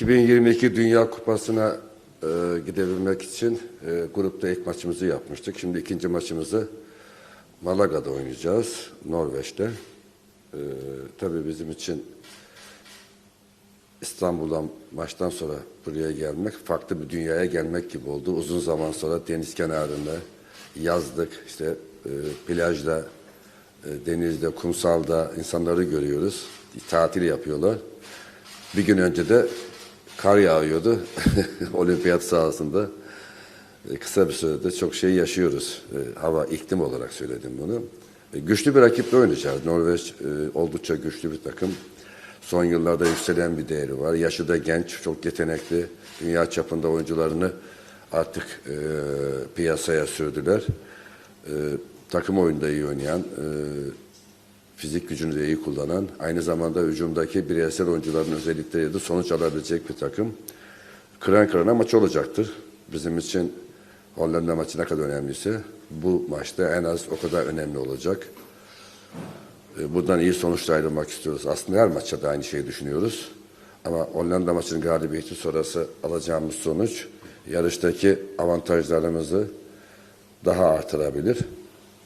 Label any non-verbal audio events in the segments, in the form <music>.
2022 Dünya Kupası'na e, gidebilmek için e, grupta ilk maçımızı yapmıştık. Şimdi ikinci maçımızı Malaga'da oynayacağız, Norveç'te. E, tabii bizim için İstanbul'dan maçtan sonra buraya gelmek, farklı bir dünyaya gelmek gibi oldu. Uzun zaman sonra deniz kenarında yazdık, işte e, plajda, e, denizde, kumsalda insanları görüyoruz. Tatil yapıyorlar. Bir gün önce de kar yağıyordu <laughs> olimpiyat sahasında. E, kısa bir sürede çok şey yaşıyoruz. E, hava, iklim olarak söyledim bunu. E, güçlü bir rakiple oynayacağız. Norveç e, oldukça güçlü bir takım. Son yıllarda yükselen bir değeri var. Yaşı da genç, çok yetenekli. Dünya çapında oyuncularını artık e, piyasaya sürdüler. E, takım oyunda iyi oynayan, e, fizik gücünü de iyi kullanan, aynı zamanda hücumdaki bireysel oyuncuların özellikleriyle de sonuç alabilecek bir takım. Kıran kırana maç olacaktır. Bizim için Hollanda maçı ne kadar önemliyse bu maçta en az o kadar önemli olacak. E, Buradan iyi sonuçla ayrılmak istiyoruz. Aslında her maçta da aynı şeyi düşünüyoruz. Ama Hollanda maçının galibiyeti sonrası alacağımız sonuç yarıştaki avantajlarımızı daha artırabilir.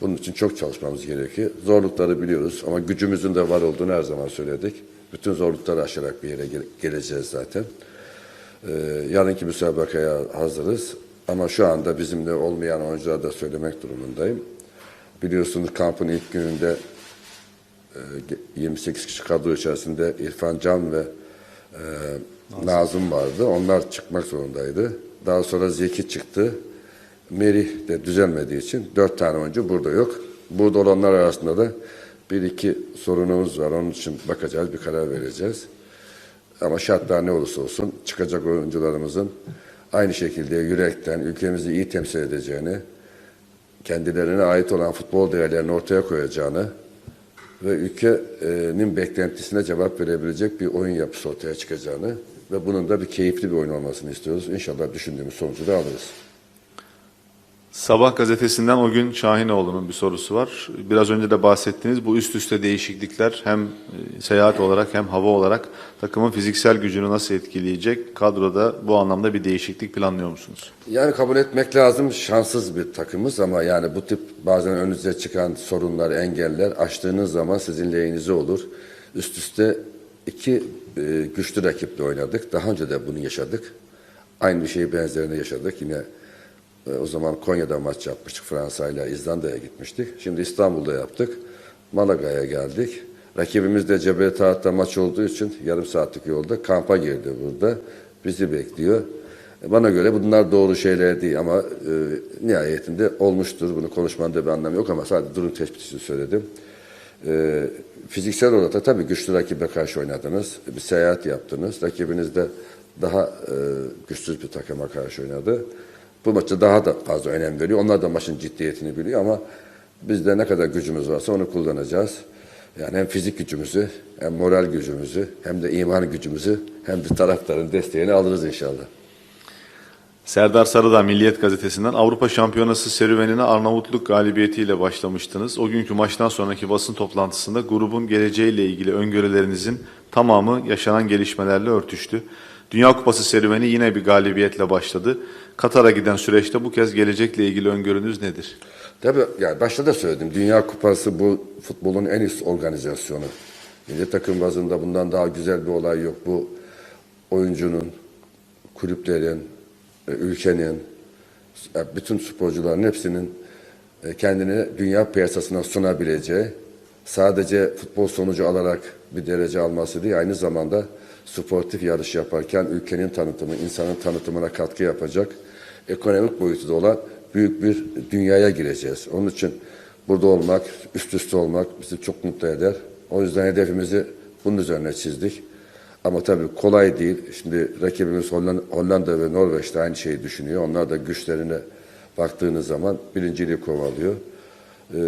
Bunun için çok çalışmamız gerekiyor. Zorlukları biliyoruz ama gücümüzün de var olduğunu her zaman söyledik. Bütün zorlukları aşarak bir yere gele- geleceğiz zaten. Ee, yarınki müsabakaya hazırız. Ama şu anda bizimle olmayan oyunculara da söylemek durumundayım. Biliyorsunuz kampın ilk gününde e, 28 kişi kadro içerisinde İrfan Can ve e, Nazım vardı. Onlar çıkmak zorundaydı. Daha sonra Zeki çıktı. Merih de düzelmediği için dört tane oyuncu burada yok. Burada olanlar arasında da bir iki sorunumuz var. Onun için bakacağız, bir karar vereceğiz. Ama şartlar ne olursa olsun çıkacak oyuncularımızın aynı şekilde yürekten ülkemizi iyi temsil edeceğini, kendilerine ait olan futbol değerlerini ortaya koyacağını ve ülkenin beklentisine cevap verebilecek bir oyun yapısı ortaya çıkacağını ve bunun da bir keyifli bir oyun olmasını istiyoruz. İnşallah düşündüğümüz sonucu da alırız. Sabah gazetesinden o gün Şahinoğlu'nun bir sorusu var. Biraz önce de bahsettiğiniz bu üst üste değişiklikler hem e, seyahat olarak hem hava olarak takımın fiziksel gücünü nasıl etkileyecek? Kadroda bu anlamda bir değişiklik planlıyor musunuz? Yani kabul etmek lazım şanssız bir takımız ama yani bu tip bazen önünüze çıkan sorunlar, engeller aştığınız zaman sizin lehinize olur. Üst üste iki e, güçlü rakiple oynadık. Daha önce de bunu yaşadık. Aynı bir şeyi benzerini yaşadık. Yine o zaman Konya'da maç yapmıştık. Fransa ile İzlanda'ya gitmiştik. Şimdi İstanbul'da yaptık. Malaga'ya geldik. Rakibimiz de Cebel Taat'ta maç olduğu için yarım saatlik yolda kampa girdi burada. Bizi bekliyor. E, Bana göre bunlar doğru şeyler değil ama e, nihayetinde olmuştur. Bunu konuşmanın da bir anlamı yok ama sadece durum tespiti için söyledim. E, fiziksel olarak da tabii güçlü rakibe karşı oynadınız. Bir seyahat yaptınız. Rakibiniz de daha e, güçsüz bir takıma karşı oynadı. Bu maçta daha da fazla önem veriyor. Onlar da maçın ciddiyetini biliyor ama bizde ne kadar gücümüz varsa onu kullanacağız. Yani hem fizik gücümüzü, hem moral gücümüzü, hem de iman gücümüzü, hem de taraftarın desteğini alırız inşallah. Serdar Sarıdağ Milliyet Gazetesi'nden Avrupa Şampiyonası serüvenine Arnavutluk galibiyetiyle başlamıştınız. O günkü maçtan sonraki basın toplantısında grubun geleceğiyle ilgili öngörülerinizin tamamı yaşanan gelişmelerle örtüştü. Dünya Kupası serüveni yine bir galibiyetle başladı. Katar'a giden süreçte bu kez gelecekle ilgili öngörünüz nedir? Tabii yani başta da söyledim. Dünya Kupası bu futbolun en üst organizasyonu. Milli takım bazında bundan daha güzel bir olay yok. Bu oyuncunun, kulüplerin, e, ülkenin, e, bütün sporcuların hepsinin e, kendini dünya piyasasına sunabileceği, sadece futbol sonucu alarak bir derece alması değil, aynı zamanda sportif yarış yaparken ülkenin tanıtımı, insanın tanıtımına katkı yapacak, ekonomik boyutu da olan büyük bir dünyaya gireceğiz. Onun için burada olmak, üst üste olmak bizi çok mutlu eder. O yüzden hedefimizi bunun üzerine çizdik. Ama tabii kolay değil. Şimdi rakibimiz Holland- Hollanda ve Norveç de aynı şeyi düşünüyor. Onlar da güçlerine baktığınız zaman birinciliği kovalıyor. Ee,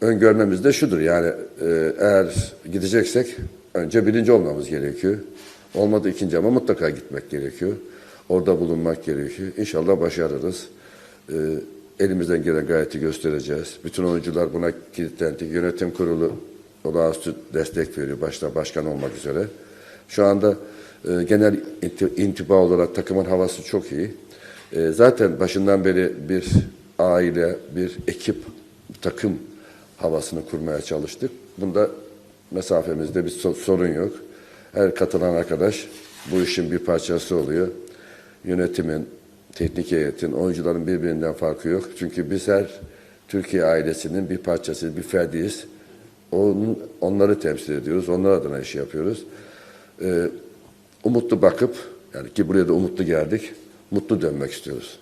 öngörmemiz de şudur yani e, eğer gideceksek önce birinci olmamız gerekiyor. Olmadı ikinci ama mutlaka gitmek gerekiyor. Orada bulunmak gerekiyor. İnşallah başarırız. Ee, elimizden gelen gayreti göstereceğiz. Bütün oyuncular buna kilitlendi. Yönetim kurulu olağanüstü destek veriyor. Başta başkan olmak üzere. Şu anda E, genel inti- intiba olarak takımın havası çok iyi. E, zaten başından beri bir aile, bir ekip, takım havasını kurmaya çalıştık. Bunda mesafemizde bir so- sorun yok. Her katılan arkadaş bu işin bir parçası oluyor. Yönetimin, teknik heyetin, oyuncuların birbirinden farkı yok. Çünkü biz her Türkiye ailesinin bir parçası, bir ferdiyiz. Onun, onları temsil ediyoruz, onlar adına iş yapıyoruz. Ee, umutlu bakıp, yani ki buraya da umutlu geldik, mutlu dönmek istiyoruz.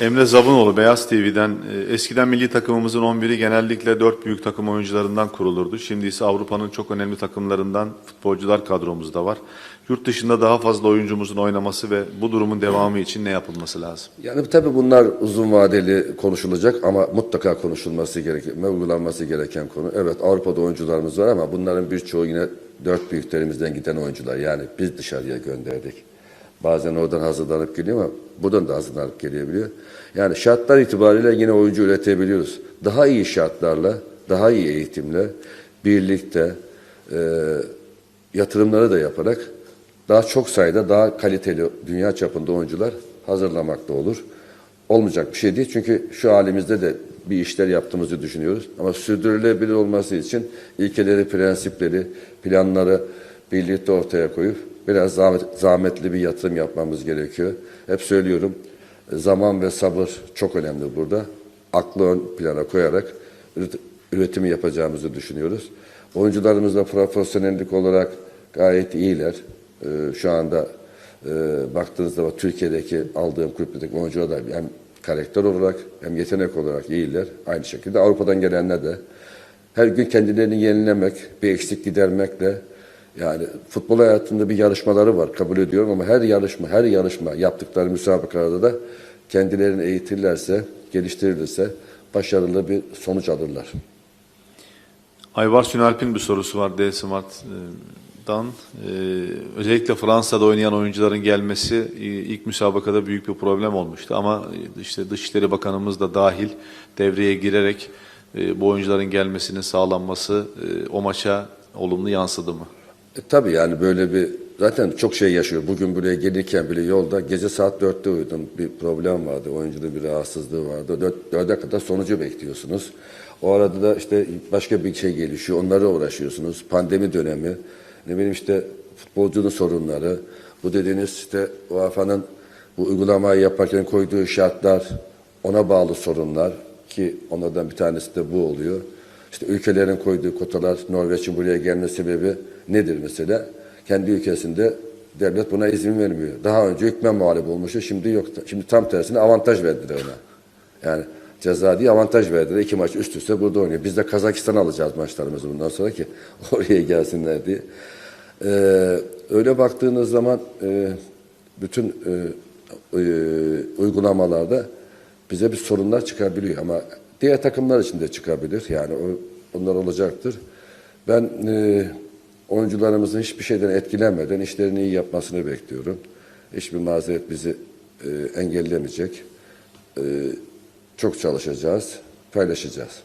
Emre Zabunoğlu Beyaz TV'den e, eskiden milli takımımızın 11'i genellikle 4 büyük takım oyuncularından kurulurdu. Şimdi ise Avrupa'nın çok önemli takımlarından futbolcular kadromuzda var. Yurt dışında daha fazla oyuncumuzun oynaması ve bu durumun devamı için ne yapılması lazım? Yani tabii bunlar uzun vadeli konuşulacak ama mutlaka konuşulması gereken uygulanması gereken konu. Evet Avrupa'da oyuncularımız var ama bunların birçoğu yine dört büyüklerimizden giden oyuncular. Yani biz dışarıya gönderdik. Bazen oradan hazırlanıp geliyor ama buradan da hazırlanıp gelebiliyor. Yani şartlar itibariyle yine oyuncu üretebiliyoruz. Daha iyi şartlarla, daha iyi eğitimle, birlikte e, yatırımları da yaparak daha çok sayıda daha kaliteli dünya çapında oyuncular hazırlamak da olur. Olmayacak bir şey değil çünkü şu halimizde de bir işler yaptığımızı düşünüyoruz. Ama sürdürülebilir olması için ilkeleri, prensipleri, planları birlikte ortaya koyup biraz zahmet, zahmetli bir yatırım yapmamız gerekiyor. Hep söylüyorum zaman ve sabır çok önemli burada. Aklı ön plana koyarak üret- üretimi yapacağımızı düşünüyoruz. Oyuncularımız da profesyonellik olarak gayet iyiler. Ee, şu anda e, baktığınız Türkiye'deki aldığım kulüplerdeki oyuncular da hem karakter olarak hem yetenek olarak iyiler. Aynı şekilde Avrupa'dan gelenler de her gün kendilerini yenilemek, bir eksik gidermekle yani futbol hayatında bir yarışmaları var kabul ediyorum ama her yarışma, her yarışma yaptıkları müsabakalarda da kendilerini eğitirlerse, geliştirirlerse başarılı bir sonuç alırlar. Ayvar Sünalp'in bir sorusu var D Smart'dan. Ee, özellikle Fransa'da oynayan oyuncuların gelmesi ilk müsabakada büyük bir problem olmuştu. Ama e, işte Dışişleri Bakanımız da dahil devreye girerek e, bu oyuncuların gelmesinin sağlanması e, o maça olumlu yansıdı mı? E, tabii yani böyle bir zaten çok şey yaşıyor. Bugün buraya gelirken bile yolda gece saat dörtte uyudum. Bir problem vardı. Oyuncunun bir rahatsızlığı vardı. Dört, dörde kadar sonucu bekliyorsunuz. O arada da işte başka bir şey gelişiyor. Onlara uğraşıyorsunuz. Pandemi dönemi. Ne bileyim işte futbolcunun sorunları. Bu dediğiniz işte UEFA'nın bu uygulamayı yaparken koyduğu şartlar, ona bağlı sorunlar ki onlardan bir tanesi de bu oluyor. İşte ülkelerin koyduğu kotalar, Norveç'in buraya gelme sebebi nedir mesela? Kendi ülkesinde devlet buna izin vermiyor. Daha önce hükmen muhalif olmuştu, şimdi yok. Şimdi tam tersine avantaj verdiler ona. Yani ceza değil avantaj verdiler. İki maç üst üste burada oynuyor. Biz de Kazakistan alacağız maçlarımızı bundan sonra ki <laughs> oraya gelsinler diye. Ee, öyle baktığınız zaman e, bütün e, e, uygulamalarda bize bir sorunlar çıkabiliyor ama diğer takımlar için de çıkabilir. Yani o, onlar olacaktır. Ben e, oyuncularımızın hiçbir şeyden etkilenmeden işlerini iyi yapmasını bekliyorum. Hiçbir mazeret bizi e, engellemeyecek. E, çok çalışacağız, paylaşacağız.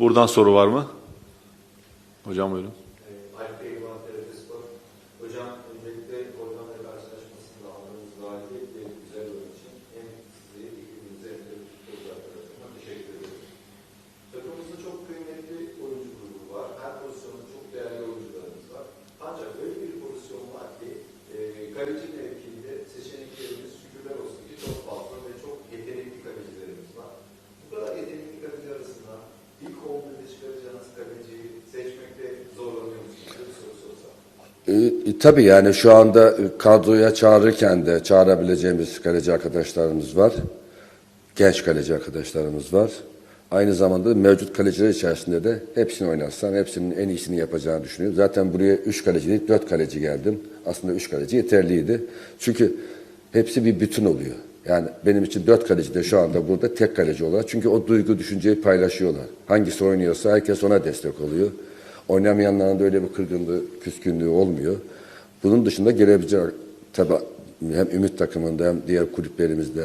Buradan soru var mı? Hocam buyurun. Alp Bey, Yuvan TRT Spor. Hocam öncelikle Hollanda'ya karşılaşmasında aldığınız galibiyet ve güzel oyun için hem sizi, ekibinize hem de futbolcu arkadaşlarıma teşekkür ederim. Takımımızda çok kıymetli oyuncu grubu var. Her pozisyonda çok değerli oyuncularımız var. Ancak öyle bir pozisyon var ki e, kaleci mevkiinde seçeneklerimiz şükürler olsun ki çok fazla ve çok yetenekli kalecilerimiz var. Bu kadar yetenekli kaleci arasında ilk 11'de çıkaracağınız kaleciyi seçmekte zorlanıyor musunuz? Böyle bir soru sorsam. E, e, tabii yani şu anda e, kadroya çağırırken de çağırabileceğimiz kaleci arkadaşlarımız var. Genç kaleci arkadaşlarımız var. Aynı zamanda mevcut kaleciler içerisinde de hepsini oynatsam hepsinin en iyisini yapacağını düşünüyorum. Zaten buraya 3 kaleci değil 4 kaleci geldim. Aslında 3 kaleci yeterliydi. Çünkü hepsi bir bütün oluyor. Yani benim için 4 kaleci de şu anda burada tek kaleci olarak. Çünkü o duygu düşünceyi paylaşıyorlar. Hangisi oynuyorsa herkes ona destek oluyor. Oynamayanların da öyle bir kırgınlığı, küskünlüğü olmuyor. Bunun dışında gelebilecek tabi hem Ümit takımında hem diğer kulüplerimizde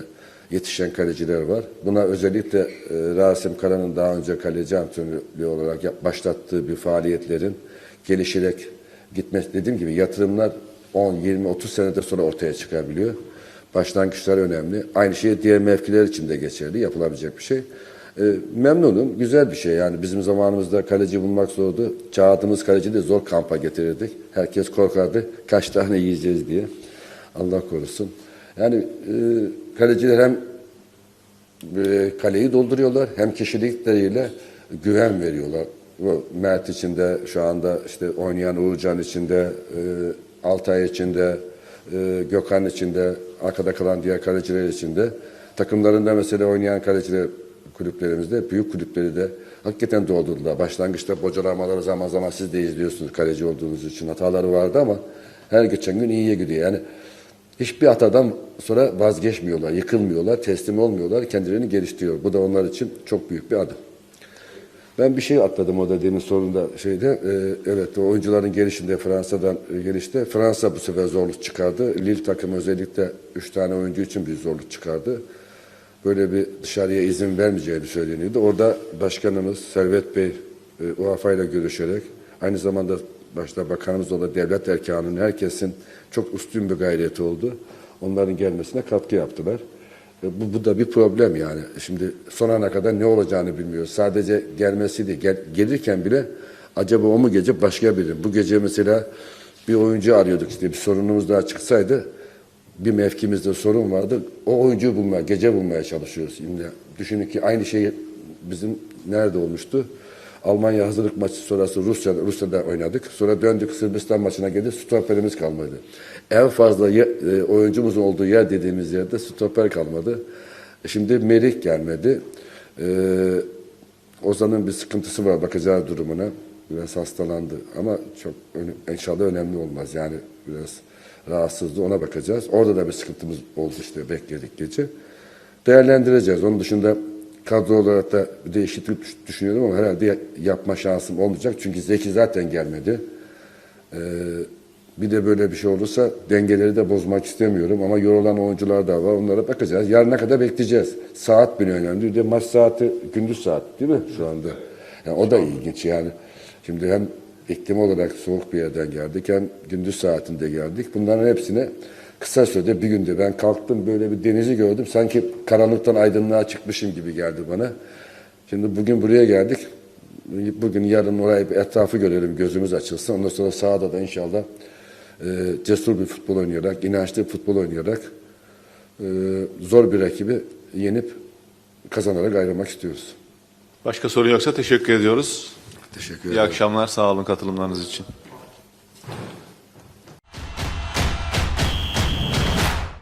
yetişen kaleciler var. Buna özellikle e, Rasim Kara'nın daha önce kaleci antrenörü olarak yap- başlattığı bir faaliyetlerin gelişerek gitmesi dediğim gibi yatırımlar 10, 20, 30 senede sonra ortaya çıkabiliyor. Başlangıçlar önemli. Aynı şey diğer mevkiler için de geçerli. Yapılabilecek bir şey. Ee, memnunum. Güzel bir şey. Yani bizim zamanımızda kaleci bulmak zordu. Çağırdığımız kaleci de zor kampa getirirdik. Herkes korkardı. Kaç tane yiyeceğiz diye. Allah korusun. Yani e, kaleciler hem e, kaleyi dolduruyorlar hem kişilikleriyle güven veriyorlar. Bu Mert içinde şu anda işte oynayan Uğurcan içinde, e, Altay içinde, e, Gökhan içinde, arkada kalan diğer kaleciler içinde. Takımlarında mesela oynayan kaleciler kulüplerimizde, büyük kulüpleri de hakikaten doldurdular. Başlangıçta bocalamaları zaman zaman siz de izliyorsunuz kaleci olduğunuz için hataları vardı ama her geçen gün iyiye gidiyor. Yani Hiçbir hatadan sonra vazgeçmiyorlar, yıkılmıyorlar, teslim olmuyorlar, kendilerini geliştiriyor. Bu da onlar için çok büyük bir adım. Ben bir şey atladım o dediğiniz sorunda şeyde. e, evet o oyuncuların gelişinde Fransa'dan e, gelişte. Fransa bu sefer zorluk çıkardı. Lille takımı özellikle 3 tane oyuncu için bir zorluk çıkardı. Böyle bir dışarıya izin vermeyeceğini söyleniyordu. Orada başkanımız Servet Bey e, UEFA ile görüşerek aynı zamanda başta bakanımız olan devlet erkanının herkesin çok üstün bir gayreti oldu. Onların gelmesine katkı yaptılar. E, Bu, bu da bir problem yani. Şimdi son ana kadar ne olacağını bilmiyoruz. Sadece gelmesi değil. Gel- gelirken bile acaba o mu gece başka biri. Bu gece mesela bir oyuncu arıyorduk işte bir sorunumuz daha çıksaydı bir mevkimizde sorun vardı. O oyuncuyu bulmaya, gece bulmaya çalışıyoruz. Şimdi düşünün ki aynı şey bizim nerede olmuştu? Almanya hazırlık maçı sonrası Rusya, Rusya'da oynadık. Sonra döndük Sırbistan maçına geldik. Stoperimiz kalmadı. En fazla ye- e, oyuncumuzun olduğu yer dediğimiz yerde stoper kalmadı. E, Şimdi Merih gelmedi. E, Ozan'ın bir sıkıntısı var. Bakacağız durumuna. Biraz hastalandı. Ama çok inşallah önemli olmaz. Yani biraz rahatsızdı. Ona bakacağız. Orada da bir sıkıntımız oldu işte. Bekledik gece. Değerlendireceğiz. Onun dışında kadro olarak da bir değişiklik düş- düşünüyorum ama herhalde ya- yapma şansım olmayacak. Çünkü Zeki zaten gelmedi. Ee, bir de böyle bir şey olursa dengeleri de bozmak istemiyorum ama yorulan oyuncular da var. Onlara bakacağız. Yarına kadar bekleyeceğiz. Saat bile önemli. Bir de maç saati gündüz saat değil mi şu anda? Yani o da ilginç yani. Şimdi hem iklim olarak soğuk bir yerden geldik hem gündüz saatinde geldik. Bunların hepsine kısa sürede bir günde ben kalktım böyle bir denizi gördüm. Sanki karanlıktan aydınlığa çıkmışım gibi geldi bana. Şimdi bugün buraya geldik. Bugün yarın orayı bir etrafı görelim, gözümüz açılsın. Ondan sonra sahada da inşallah e, cesur bir futbol oynayarak, inançlı bir futbol oynayarak e, zor bir rakibi yenip kazanarak ayrılmak istiyoruz. Başka soru yoksa teşekkür ediyoruz. Teşekkür İyi akşamlar. Sağ olun katılımlarınız için.